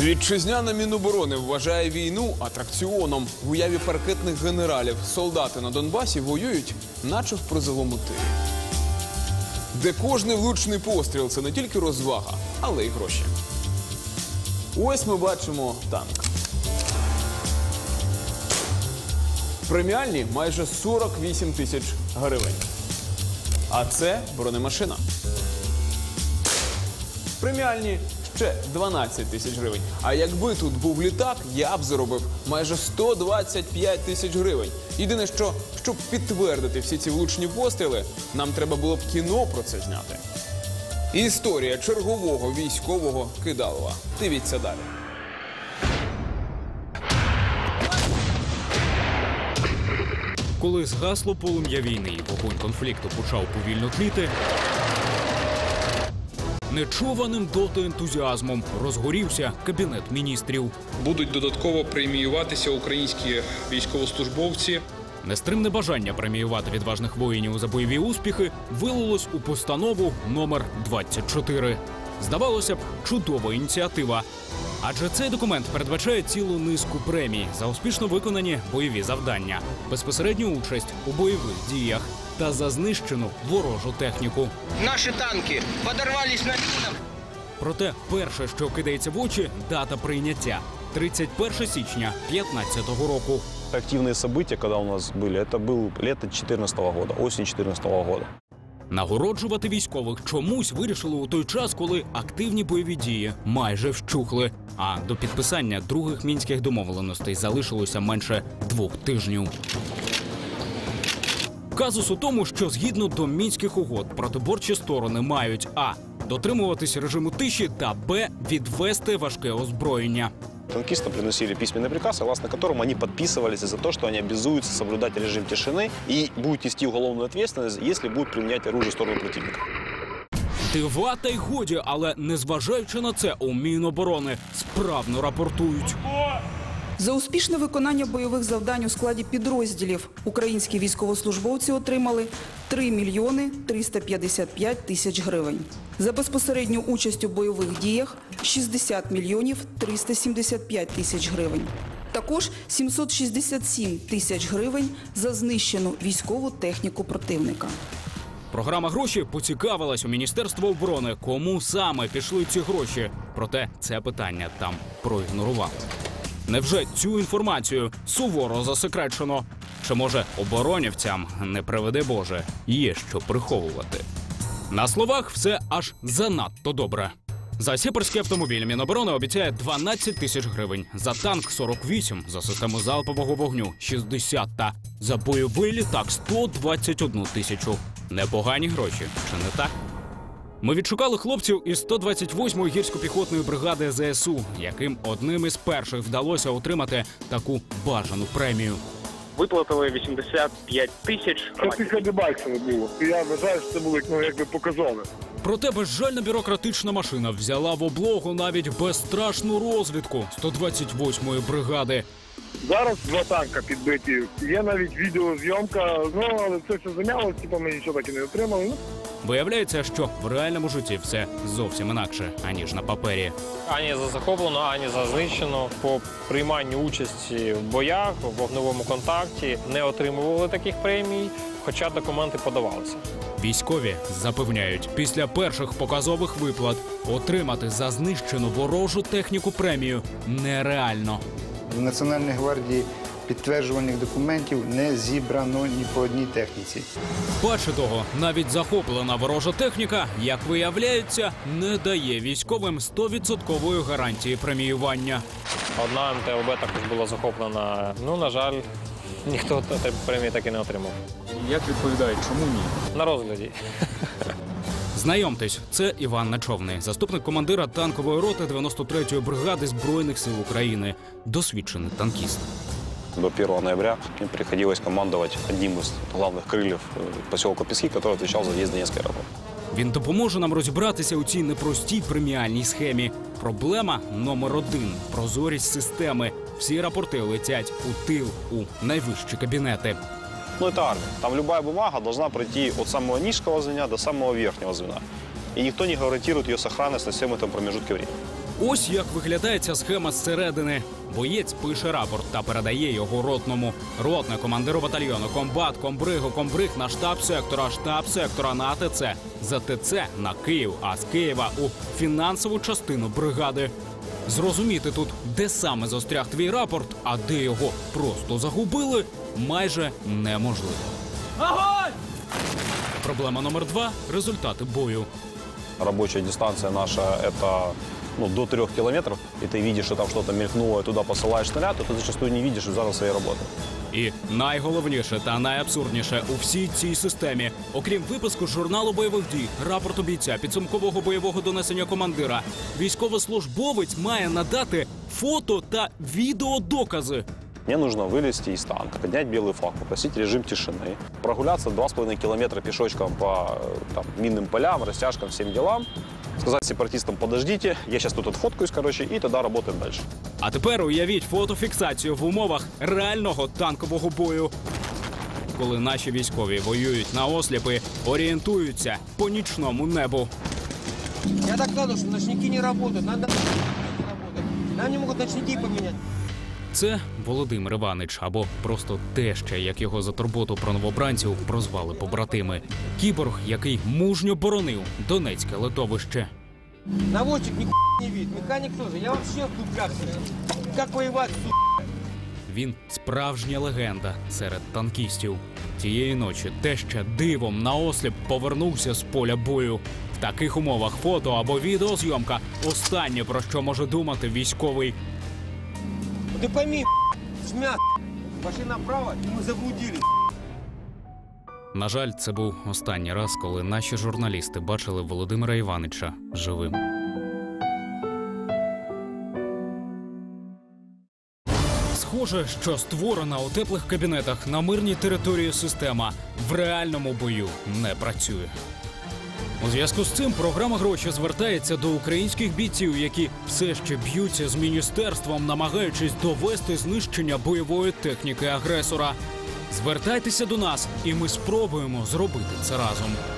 Вітчизняна Міноборони вважає війну атракціоном. В уяві паркетних генералів солдати на Донбасі воюють, наче в призовому тирі. Де кожний влучний постріл це не тільки розвага, але й гроші. Ось ми бачимо танк. Преміальні майже 48 тисяч гривень. А це бронемашина. Преміальні ще 12 тисяч гривень. А якби тут був літак, я б заробив майже 125 тисяч гривень. Єдине, що щоб підтвердити всі ці влучні постріли, нам треба було б кіно про це зняти. Історія чергового військового кидалова. Дивіться далі. Коли згасло полум'я війни і вогонь конфлікту почав повільно тліти, нечуваним доти ентузіазмом розгорівся кабінет міністрів. Будуть додатково преміюватися українські військовослужбовці. Нестримне бажання преміювати відважних воїнів за бойові успіхи вилилось у постанову номер 24. Здавалося б, чудова ініціатива. Адже цей документ передбачає цілу низку премій за успішно виконані бойові завдання, безпосередню участь у бойових діях та за знищену ворожу техніку. Наши танки подорвались на минах. Проте перше, що кидається в очі, дата прийняття 31 січня 2015 року. Активные события, когда у нас были, это был лето 2014 года, осень 2014 года. Нагороджувати військових чомусь вирішили у той час, коли активні бойові дії майже вщухли. А до підписання других мінських домовленостей залишилося менше двох тижнів. Казус у тому, що згідно до мінських угод протиборчі сторони мають а дотримуватись режиму тиші та б відвести важке озброєння. Танкистам приносили письменный приказ, согласно которому они подписывались за то, что они обязуются соблюдать режим тишины и будут нести уголовную ответственность, если будут применять оружие в сторону противника. Дива та й годі, але незважаючи на це, у Міноборони справно рапортують. За успішне виконання бойових завдань у складі підрозділів українські військовослужбовці отримали 3 мільйони 355 тисяч гривень. За безпосередню участь у бойових діях 60 мільйонів 375 тисяч гривень. Також 767 тисяч гривень за знищену військову техніку противника. Програма гроші поцікавилась у Міністерства оборони, кому саме пішли ці гроші. Проте це питання там проігнорували. Невже цю інформацію суворо засекречено? Чи може оборонівцям, не приведе Боже, є що приховувати? На словах все аж занадто добре. За сіперський автомобіль Міноборони обіцяє 12 тисяч гривень, за танк 48, за систему залпового вогню 60 та за бойовий літак 121 тисячу. Непогані гроші, чи не так? Ми відшукали хлопців із 128-ї гірсько-піхотної бригади ЗСУ, яким одним із перших вдалося отримати таку бажану премію. виплатили 85 тисяч. Це тисяча баксів було. І я вважаю, що це було ну, якби показове. Проте безжальна бюрократична машина взяла в облогу навіть безстрашну розвідку 128-ї бригади. Зараз два танка підбиті. Є навіть відеозйомка, ну але це все замялось, типу ми нічого так і не отримали. Ну, Виявляється, що в реальному житті все зовсім інакше, аніж на папері. Ані за захоплено, ані за знищено. По прийманню участі в боях, в вогневому контакті не отримували таких премій, хоча документи подавалися. Військові запевняють, після перших показових виплат отримати за знищену ворожу техніку премію нереально. В Національній гвардії підтверджувальних документів не зібрано ні по одній техніці. Паче того, навіть захоплена ворожа техніка, як виявляється, не дає військовим 100% гарантії преміювання. Одна МТЛБ також була захоплена. Ну, на жаль, ніхто премії так і не отримав. Як відповідають, чому ні? На розгляді. Знайомтесь, це Іван Начовний, заступник командира танкової роти 93-ї бригади збройних сил України, досвідчений танкіст До 1 ноября мне приходилось командовать одним из главных крыльев э, поселка Пески, который отвечал за въезд Донецкий аэропорт. Він допоможе нам розібратися у цій непростій преміальній схемі. Проблема номер один прозорість системи. Всі рапорти летять у тил у найвищі кабінети. Ну, это армия. Там любая бумага должна пройти от самого низкого звена до самого верхнего звена. И никто не гарантирует ее сохранность на всем этом промежутке времени. Ось як виглядає ця схема зсередини. Боєць пише рапорт та передає його ротному. Ротне командиру батальйону, комбат, комбригу, комбриг на штаб сектора, штаб сектора на АТЦ, за ТЦ на Київ, а з Києва у фінансову частину бригади. Зрозуміти тут, де саме застряг твій рапорт, а де його просто загубили, майже неможливо. Проблема номер два результати бою. Рабочая дистанция наша – это ну, до трех километров, и ты видишь, что там что-то мелькнуло, и туда посылаешь снаряд, то ты зачастую не видишь результата своей работы. І найголовніше та найабсурдніше у всій цій системі, окрім випуску журналу бойових дій, рапорту бійця, підсумкового бойового донесення командира, військовослужбовець має надати фото та відеодокази. Мне нужно вылезти из танка, поднять белый флаг, попросить режим тишины, прогуляться 2,5 километра пешочком по э, там, минным полям, растяжкам, всем делам, сказать сепаратистам «подождите, я сейчас тут отфоткаюсь, короче, и тогда работаем дальше». А тепер уявіть фотофіксацію в умовах реального танкового бою. Коли наші військові воюють на осліпи, орієнтуються по нічному небу. Я докладываю, что ночники не работают. Надо не работают. Нам не могут ночники поменять. Це Володимир Іванич або просто теща, як його за турботу про новобранців прозвали побратими. Кіборг, який мужньо боронив Донецьке литовище. Наводчик ни не видит, механик тоже. Я вообще в дубляк. Как воевать, су***? Він справжня легенда серед танкістів. Тієї ночі теща дивом на осліп повернувся з поля бою. В таких умовах фото або відеозйомка останнє про що може думати військовий. Ты пойми, шмя, пошли направо, и мы заблудились. На жаль, це був останній раз, коли наші журналісти бачили Володимира Іванича живим. Схоже, що створена у теплих кабінетах на мирній території система в реальному бою не працює. У зв'язку з цим програма гроші звертається до українських бійців, які все ще б'ються з міністерством, намагаючись довести знищення бойової техніки агресора. Звертайтеся до нас, і ми спробуємо зробити це разом.